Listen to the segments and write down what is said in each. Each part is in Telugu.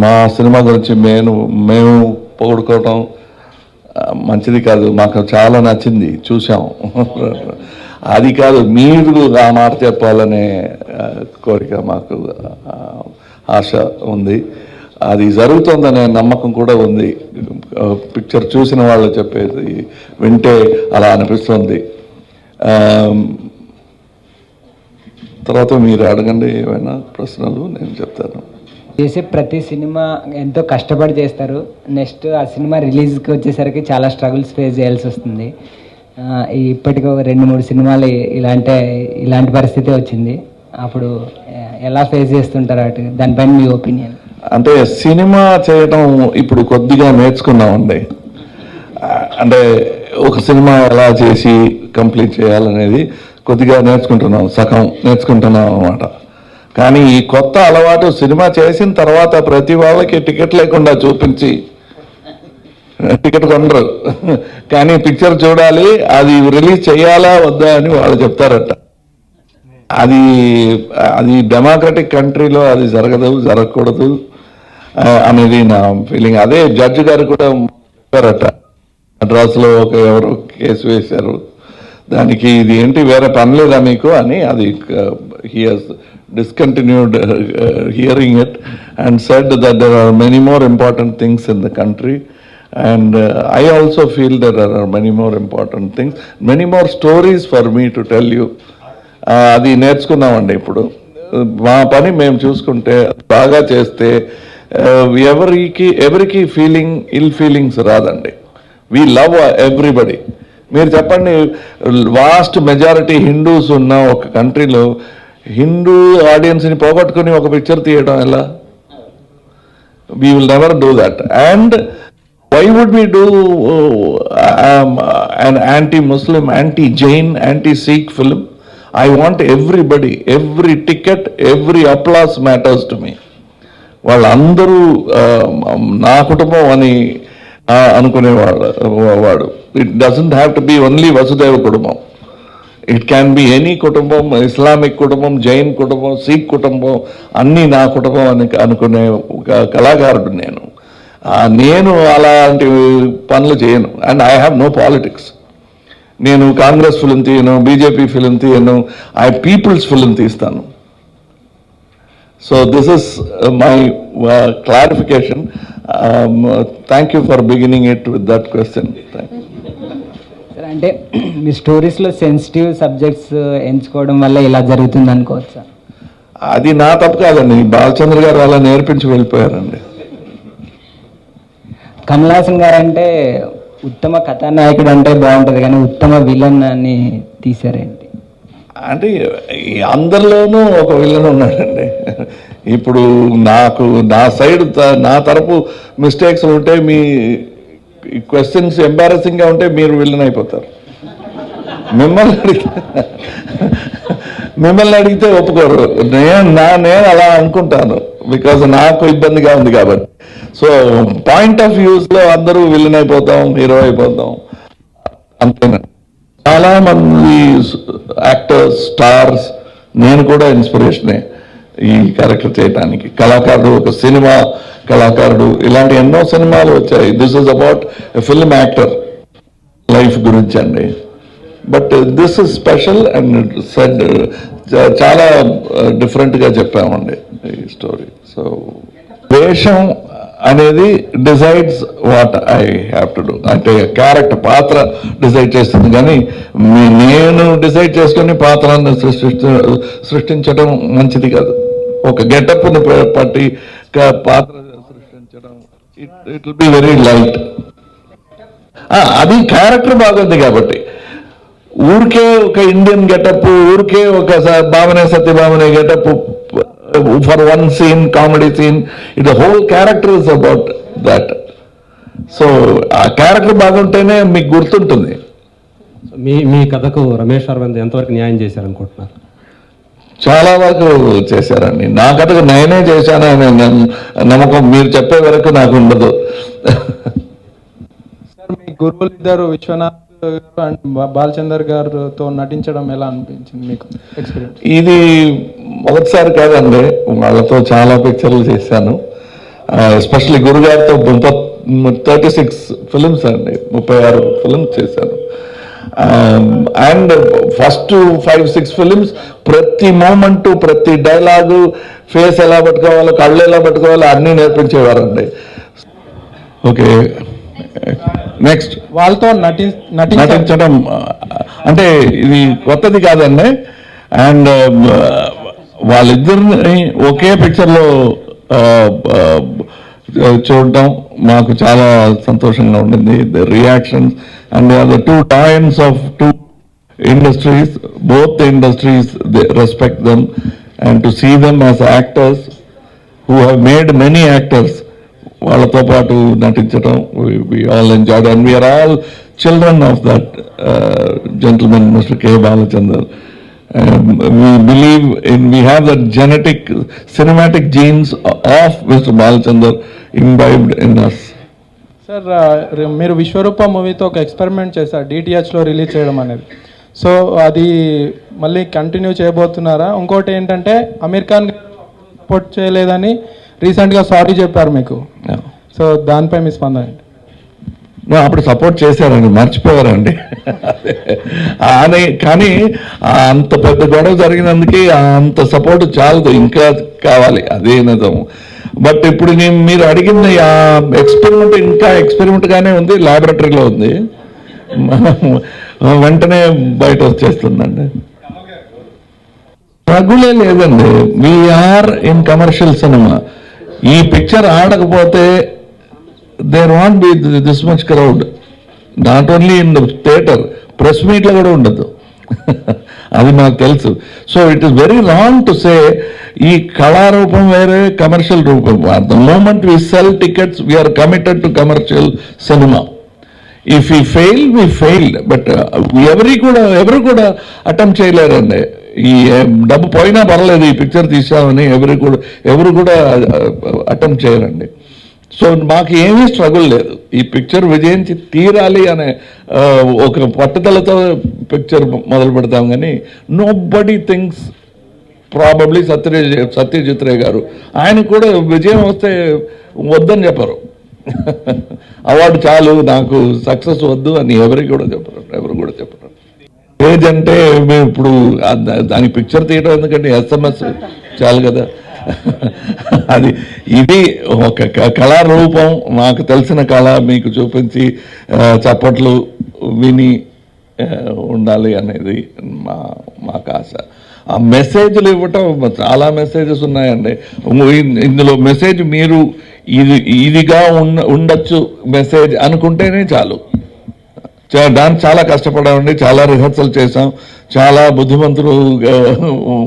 మా సినిమా గురించి మేము మేము పొగుడుకోవటం మంచిది కాదు. మాకు చాలా నచ్చింది. చూసాం అది కాదు మీరు ఆ మాట చెప్పాలనే కోరిక మాకు ఆశ ఉంది. అది జరుగుతుందనే నమ్మకం కూడా ఉంది. పిక్చర్ చూసిన వాళ్ళు చెప్పేది వింటే అలా అనిపిస్తుంది. తర్వాత మీరు అడగండి ఏమైనా ప్రశ్నలు నేను చెప్తాను. చేసే ప్రతి సినిమా ఎంతో కష్టపడి చేస్తారు. నెక్స్ట్ ఆ సినిమా రిలీజ్కి వచ్చేసరికి చాలా స్ట్రగుల్స్ ఫేస్ చేయాల్సి వస్తుంది. ఆ, ఇప్పటికి ఒక రెండు మూడు సినిమాలు ఇలాంటి ఇలాంటి పరిస్థితి వచ్చింది. అప్పుడు ఎలా ఫేస్ చేస్తుంటారు అటు? దానిపైన మీ ఒపీనియన్. అంటే సినిమా చేయటం ఇప్పుడు కొద్దిగా నేర్చుకున్నామండి అంటే ఒక సినిమా ఎలా చేసి కంప్లీట్ చేయాలనేది కొద్దిగా నేర్చుకుంటున్నాం. సగం నేర్చుకుంటున్నాం అనమాట కానీ ఈ కొత్త అలవాటు సినిమా చేసిన తర్వాత ప్రతి వాళ్ళకి టికెట్ లేకుండా చూపించి టికెట్ కొనరు. కానీ పిక్చర్ చూడాలి అది రిలీజ్ చేయాలా వద్దా అని వాళ్ళు చెప్తారట. అది అది డెమోక్రటిక్ కంట్రీలో అది జరగదు జరగకూడదు అనేది నా ఫీలింగ్. అదే జడ్జి గారు కూడా చెప్పారట. మద్రాసులో ఒక ఎవరు కేసు వేశారు. దానికి ఇది ఏంటి వేరే పని లేదా మీకు అని అది hears discontinued hearing it and said that there are many more important things in the country and I also feel there there are more important things things, more uh, more for me to tell tell you. Uh, అది నేర్చుకున్నామండి ఇప్పుడు. మా పని మేము చూసుకుంటే బాగా చేస్తే uh, ఎవరికి ఎవరికి ఫీలింగ్ ఇల్ ఫీలింగ్స్ రాదండి. వీ లవ్ ఎవ్రీబడి మీరు చెప్పండి వాస్ట్ మెజారిటీ హిందూస్ ఉన్న ఒక కంట్రీలో హిందూ ఆడియన్స్ని పోగొట్టుకుని ఒక పిక్చర్ తీయడం ఎలా? We will never do that and why would be do anti Muslim anti Jain anti Sikh film I want everybody every ticket every applause matters to me వాళ్ళందరూ నా కుటుంబం అని అనుకునేవాడు వాడు. It doesn't have to be only Vasudeva కుటుంబం. ఇట్ క్యాన్ బి ఎనీ కుటుంబం ఇస్లామిక్ కుటుంబం జైన్ కుటుంబం సిక్ కుటుంబం అన్నీ నా కుటుంబం అని అనుకునే ఒక కళాకారుడు నేను. నేను అలాంటి పనులు చేయను. And I have no politics నేను కాంగ్రెస్ ఫిలిం తీయను బీజేపీ ఫిలిం తీయను ఐ పీపుల్స్ ఫిలిం తీస్తాను. So this is my clarification thank you for beginning it with that question thank you sir అంటే మీ స్టోరీస్లో సెన్సిటివ్ సబ్జెక్ట్స్ ఎంచుకోవడం వల్ల ఇలా జరుగుతుంది అనుకోవచ్చా అది నా తప్పు కాదండి. బాలచంద్ర గారు అలా నేర్పించి వెళ్ళిపోయారండి. కమల్ హాసన్ గారు అంటే ఉత్తమ కథానాయకుడు అంటే బాగుంటుంది కానీ ఉత్తమ విలన్ అని తీసారేంటి అంటే అందరిలోనూ ఒక విలన్ ఉన్నాడండి. ఇప్పుడు నాకు నా సైడ్ నా తరపు మిస్టేక్స్ ఉంటే మీ ఈ క్వశ్చన్స్ ఎంబారసింగ్గా ఉంటే మీరు విలన్ అయిపోతారు. మిమ్మల్ని అడిగితే మిమ్మల్ని అడిగితే ఒప్పుకోరు. నేను నా నేను అలా అనుకుంటాను. బికాజ్ నాకు ఇబ్బందిగా ఉంది కాబట్టి. సో పాయింట్ ఆఫ్ వ్యూస్లో అందరూ విలన్ అయిపోతాం హీరో అయిపోతాం. అంతేనండి చాలా మంది యాక్టర్స్ స్టార్స్ నేను కూడా ఇన్స్పిరేషనే ఈ క్యారెక్టర్ చేయడానికి కళాకారుడు ఒక సినిమా కళాకారుడు. ఇలాంటి ఎన్నో సినిమాలు వచ్చాయి. This is about film actor life గురించి అండి but this is special and said చాలా uh, డిఫరెంట్గా చెప్పామండి ఈ స్టోరీ సో వేషం అనేది decides what I have to do అంటే క్యారెక్టర్ పాత్ర డిసైడ్ చేస్తుంది. కానీ నేను డిసైడ్ చేసుకొని పాత్రను సృష్టి సృష్టించడం మంచిది కాదు. ఒక గెటప్ను పట్టి పాత్ర సృష్టించడం it it will be very light అది క్యారెక్టర్ బాగుంది కాబట్టి ఊరికే ఒక ఇండియన్ గెటప్ ఊరికే ఒక స- భావనే getup for one scene comedy scene it whole character is about that so ఆ క్యారెక్టర్ బాగుంటేనే మీకు గుర్తుంటుంది మీ మీ కథకు రమేష్ అరవింద్ ఎంతవరకు న్యాయం చేశారనుకుంటున్నారు? చాలా వరకు చేశారండి. నా కథకు నేనే చేశానని నమ్- నమ్మకం మీరు చెప్పే వరకు నాకు ఉండదు. సార్ మీ గురువులు ఇద్దరు విశ్వనాథ్ గారు అండ్ బాలచందర్ గారితో నటించడం ఎలా అనిపించింది మీకు ఎక్స్పీరియన్స్? ఇది మొదటిసారి కాదండి వాళ్ళతో చాలా పిక్చర్లు చేశాను. ఎస్పెషల్లీ గురుగారితో థర్టీ సిక్స్ ఫిల్మ్స్ అండి ముప్పై ఆరు ఫిల్మ్స్ చేశాను. And first five six films ప్రతి మూమెంట్ ప్రతి డైలాగు ఫేస్ ఎలా పట్టుకోవాలో కళ్ళు ఎలా పట్టుకోవాలో అన్నీ నేర్పించేవారండి. ఓకే నెక్స్ట్ వాళ్ళతో నటి నటించడం అంటే ఇది కొత్తది కాదండి. అండ్ వాళ్ళిద్దరిని ఒకే పిక్చర్లో చూడడం మాకు చాలా సంతోషంగా ఉండింది. The reactions and are the two titans of two industries both the industries respect them and to see them as actors who have made many actors వాళ్ళతో పాటు నటించడం we all enjoyed and we are all children of that gentlemen mister K Balachander we believe in we have that genetic cinematic genes of Mr. Balachandar imbibed in us. Sir రే- మీరు విశ్వరూప మూవీతో ఒక ఎక్స్పెరిమెంట్ చేశారు డిటిహెచ్లో రిలీజ్ చేయడం అనేది సో అది మళ్ళీ కంటిన్యూ చేయబోతున్నారా ఇంకోటి ఏంటంటే అమీర్ ఖాన్ సపోర్ట్ చేయలేదని రీసెంట్గా సారీ చెప్పారు మీకు. సో దానిపై మీ స్పందన అప్పుడు సపోర్ట్ చేశారండి మర్చిపోయారండి అని కానీ అంత పెద్ద గొడవ జరిగినందుకే అంత సపోర్ట్ చాలదు ఇంకా కావాలి అదే నిజం. బట్ ఇప్పుడు నేను మీరు అడిగింది ఆ ఎక్స్పెరిమెంట్ ఇంకా ఎక్స్పెరిమెంట్గానే ఉంది ల్యాబొరేటరీలో ఉంది. వెంటనే బయట వచ్చేస్తుందండి. స్ట్రగులే లేదండి. We are in commercial cinema ఈ picture ఆడకపోతే there won't be this much crowd not only in theatre press మీట్లో కూడా ఉండదు. అది మాకు తెలుసు. So it is very wrong to say ఈ కళారూపం వేరే కమర్షియల్ రూపం. The moment we sell tickets we are committed to commercial cinema if ఈ ఫెయిల్ వి ఫెయిల్ బట్ ఎవరి కూడా ఎవరు కూడా అటెంప్ట్ చేయలేరండి. ఈ డబ్బు పోయినా పర్లేదు ఈ పిక్చర్ తీసామని ఎవరు కూడా ఎవరు కూడా uh, uh, అటెంప్ట్ చేయరండి. సో మాకు ఏమీ స్ట్రగుల్ లేదు. ఈ పిక్చర్ విజయించి తీరాలి అనే ఒక పట్టుదలతో పిక్చర్ మొదలు పెడతాం కానీ nobody things probably Satya Satyajit Ray garu. ఆయన కూడా విజయం వస్తే వద్దని చెప్పరు. అవార్డు చాలు నాకు సక్సెస్ వద్దు అని ఎవరికి కూడా చెప్పరు ఎవరు కూడా చెప్పరు. ఏదంటే మేము ఇప్పుడు దానికి దాని పిక్చర్ తీయడం ఎందుకంటే ఎస్ఎంఎస్ చాలు కదా. అది ఇది ఒక క- కళారూపం నాకు తెలిసిన కళ మీకు చూపించి చప్పట్లు విని ఉండాలి అనేది మా మాకు ఆశ. ఆ మెసేజ్లు ఇవ్వటం చాలా మెసేజెస్ ఉన్నాయండి. ఇందులో మెసేజ్ మీరు ఇది ఇదిగా ఉన్న ఉండొచ్చు మెసేజ్ అనుకుంటేనే చాలు. దాన్ని చాలా కష్టపడామండి చాలా రిహర్సల్ చేసాం చాలా బుద్ధిమంతులు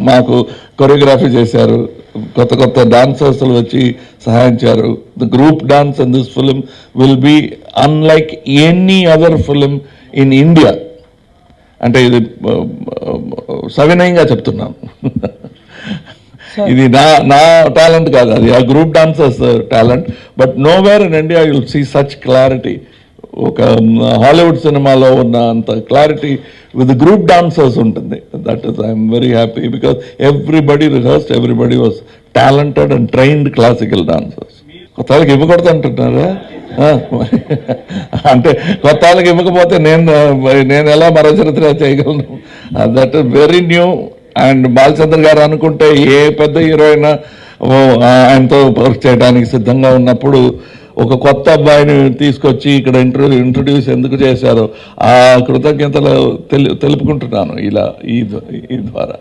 మాకు కొరియోగ్రఫీ చేశారు. కొత్త కొత్త డాన్సర్స్ వచ్చి సహాయించారు the group dance in this film will be unlike any other film in India అంటే ఇది సవినయంగా చెప్తున్నాను ఇది నా నా టాలెంట్ కాదు. అది ఆ group dancers talent but nowhere in India you'll see such clarity ఒక హాలీవుడ్ సినిమాలో ఉన్న అంత క్లారిటీ విత్ గ్రూప్ డాన్సర్స్ ఉంటుంది. That is I'm very happy because everybody rehearsed everybody was talented and trained classical dancers కొత్త వాళ్ళకి ఇవ్వకూడదు అంటున్నారా? అంటే కొత్త వాళ్ళకి ఇవ్వకపోతే నేను నేను ఎలా మరో చరిత్ర చేయగలను? That is very new and Balachandra గారు అనుకుంటే ఏ పెద్ద హీరో అయినా ఓ, ఆయనతో వర్క్ చేయడానికి సిద్ధంగా ఉన్నప్పుడు ఒక కొత్త అబ్బాయిని తీసుకొచ్చి ఇక్కడ ఇంట్రో ఇంట్రొడ్యూస్ ఎందుకు చేశారో ఆ కృతజ్ఞతలు తెలి తెలుపుకుంటున్నాను ఇలా ఈ ఈ ద్వారా.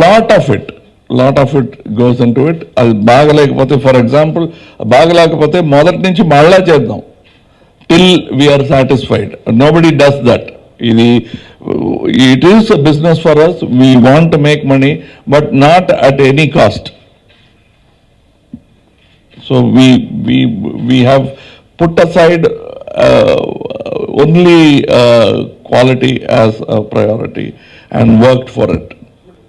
Lot of it lot of it goes into it అది బాగలేకపోతే ఫర్ ఎగ్జాంపుల్ బాగలేకపోతే మొదటి నుంచి మళ్ళా చేద్దాం. Till we're satisfied nobody does that ఇది it is business for us we want make money but not at any cost so we we we have put aside uh, only uh, quality as a priority and worked for it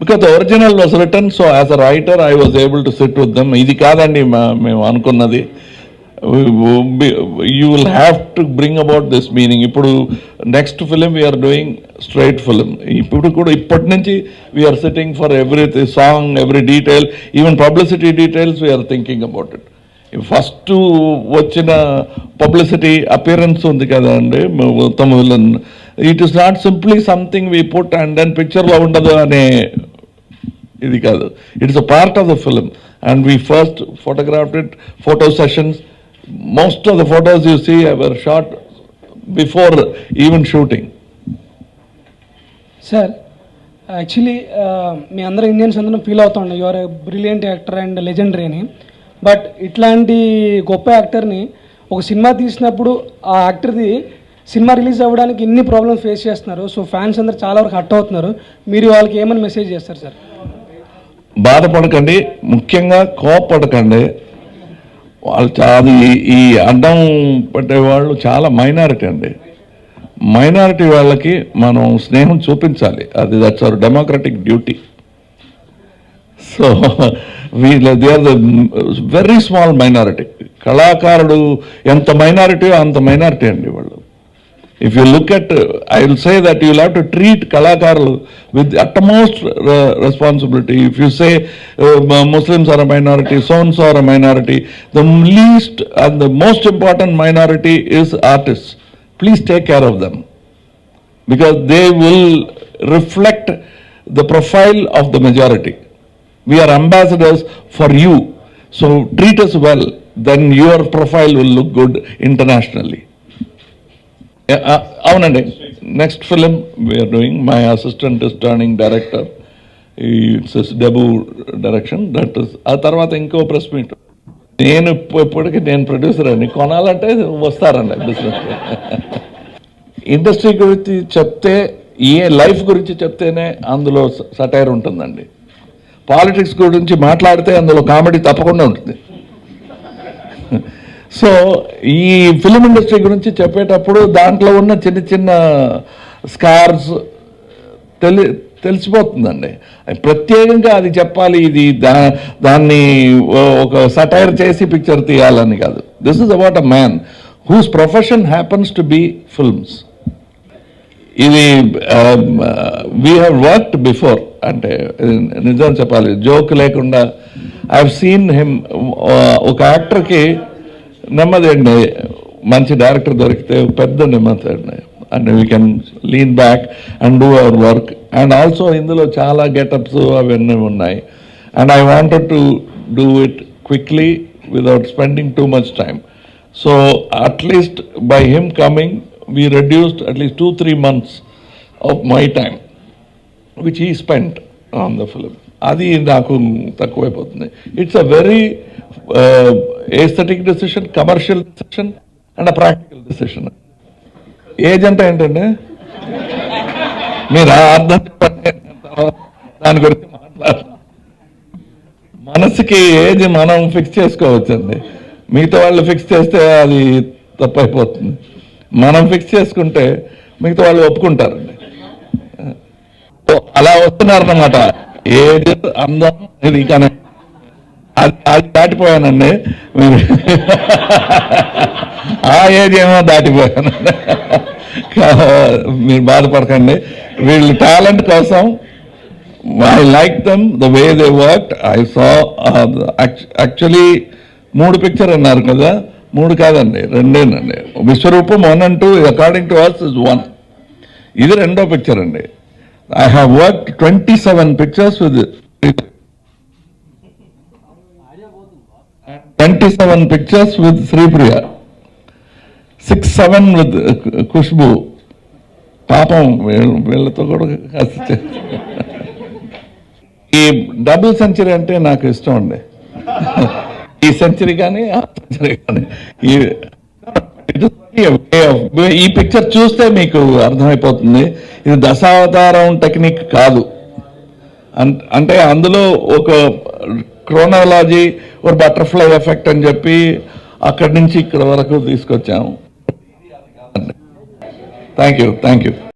because the original was written so as a writer i was able to sit with them ఇది కాదండి మా- మేము అనుకున్నది you will have to bring about this meaning ఇప్పుడు next film we're doing straight film ఇప్పుడు కూడా ఇప్పటి నుంచి we're sitting for every song every detail even publicity details we're thinking about it first వచ్చిన పబ్లిసిటీ అపియరెన్స్ ఉంది కదా అండి. ఉత్తమ it is not simply something we put and then పిక్చర్లో ఉండదు అనే ఇది కాదు. It's a part of the film and we first photographed photo sessions most of the photos you see our short before even shooting sir actually మీ అందరూ ఇండియన్స్ అందరం ఫీల్ అవుతాం your brilliant actor and legendary అని. బట్ ఇట్లాంటి గొప్ప యాక్టర్ని ఒక సినిమా తీసినప్పుడు ఆ యాక్టర్ది సినిమా రిలీజ్ అవ్వడానికి ఎన్ని ప్రాబ్లమ్స్ ఫేస్ చేస్తున్నారు. సో ఫ్యాన్స్ అందరు చాలా వరకు హట్ అవుతున్నారు. మీరు వాళ్ళకి ఏమని మెసేజ్ చేస్తారు సార్? బాధపడకండి. ముఖ్యంగా కోపడకండి వాళ్ళు చాలా అది ఈ అడ్డం పట్టే వాళ్ళు చాలా మైనారిటీ అండి. మైనారిటీ వాళ్ళకి మనం స్నేహం చూపించాలి. అది that's our democratic duty so వీళ్ళ they are the very small minority కళాకారుడు ఎంత మైనారిటీ అంత మైనారిటీ అండి వాళ్ళు. If you look at I will say that you have to treat కళాకారులు with utmost responsibility if you say Muslims are a minority sons are a minority the least and the most important minority is artist please take care of them because they will reflect the profile of the majority. We are ambassadors for you so treat us well then your profile look good internationally అవునండి. Next film we're doing my assistant is turning director it's debut direction that is ఆ తర్వాత ఇంకో ప్రెస్ మీట్ నేను ఇప్పటికీ నేను ప్రొడ్యూసర్ అండి. కొనాలంటే వస్తారండి బిజినెస్ ఇండస్ట్రీ గురించి చెప్తే ఏ లైఫ్ గురించి చెప్తేనే అందులో సటైర్ ఉంటుందండి. పాలిటిక్స్ గురించి మాట్లాడితే అందులో కామెడీ తప్పకుండా ఉంటుంది. సో ఈ ఫిలిం ఇండస్ట్రీ గురించి చెప్పేటప్పుడు దాంట్లో ఉన్న చిన్న చిన్న స్కార్స్ తెలి తెలిసిపోతుందండి. ప్రత్యేకంగా అది చెప్పాలి ఇది దా దాన్ని ఒక సటైర్ చేసి పిక్చర్ తీయాలని కాదు. This is about a man whose profession happens to be films ఇది వీ హ్యావ్ వర్క్డ్ బిఫోర్ అంటే నిజం చెప్పాలి జోక్ లేకుండా. ఐ సీన్ హిమ్ ఒక యాక్టర్కి నెమ్మది అండి. మంచి డైరెక్టర్ దొరికితే పెద్ద నెమ్మది అండి. And we can lean back and do our work and also ఇందులో చాలా గెటప్స్ అవన్నీ ఉన్నాయి. And I wanted to do it quickly without spending too much time so at least by him coming we reduced at least two three months of my time which I spent on the film అది నాకు తక్కువైపోతుంది. It's a very aesthetic decision commercial decision and a practical decision age అంటే ఏంటండి? మీరు అర్థం చెప్పండి. దాని గురించి మనసుకి ఏజ్ మనం ఫిక్స్ చేసుకోవచ్చండి. మిగతా వాళ్ళు ఫిక్స్ చేస్తే అది తప్పైపోతుంది. మనం ఫిక్స్ చేసుకుంటే మిగతా వాళ్ళు ఒప్పుకుంటారండి. అలా వస్తున్నారనమాట ఏది అందం ఇది అది అది దాటిపోయానండి. మీరు ఆ ఏజ్ ఏమో దాటిపోయాను. మీరు బాధపడకండి. వీళ్ళు టాలెంట్ కోసం I like them the way they work I saw actually మూడు పిక్చర్ అన్నారు కదా. మూడు కాదండి రెండేనండి. Vishwaroopam one and two according to us is one ఇది రెండో పిక్చర్ అండి. I have work twenty seven pictures twenty seven pictures with Sripriya six seven with Khushbu పాపం వీళ్ళతో కూడా కాస్త ఈ డబుల్ సెంచరీ అంటే నాకు ఇష్టం అండి. ఈ సెంచరీ కానీ ఆ సెంచరీ కానీ. ఈ ఈ పిక్చర్ చూస్తే మీకు అర్థమైపోతుంది. ఇది దశావతారం టెక్నిక్ కాదు. అంటే అందులో ఒక క్రోనాలజీ ఒక బటర్ఫ్లై ఎఫెక్ట్ అని చెప్పి అక్కడి నుంచి ఇక్కడ వరకు తీసుకొచ్చాము. Thank you thank you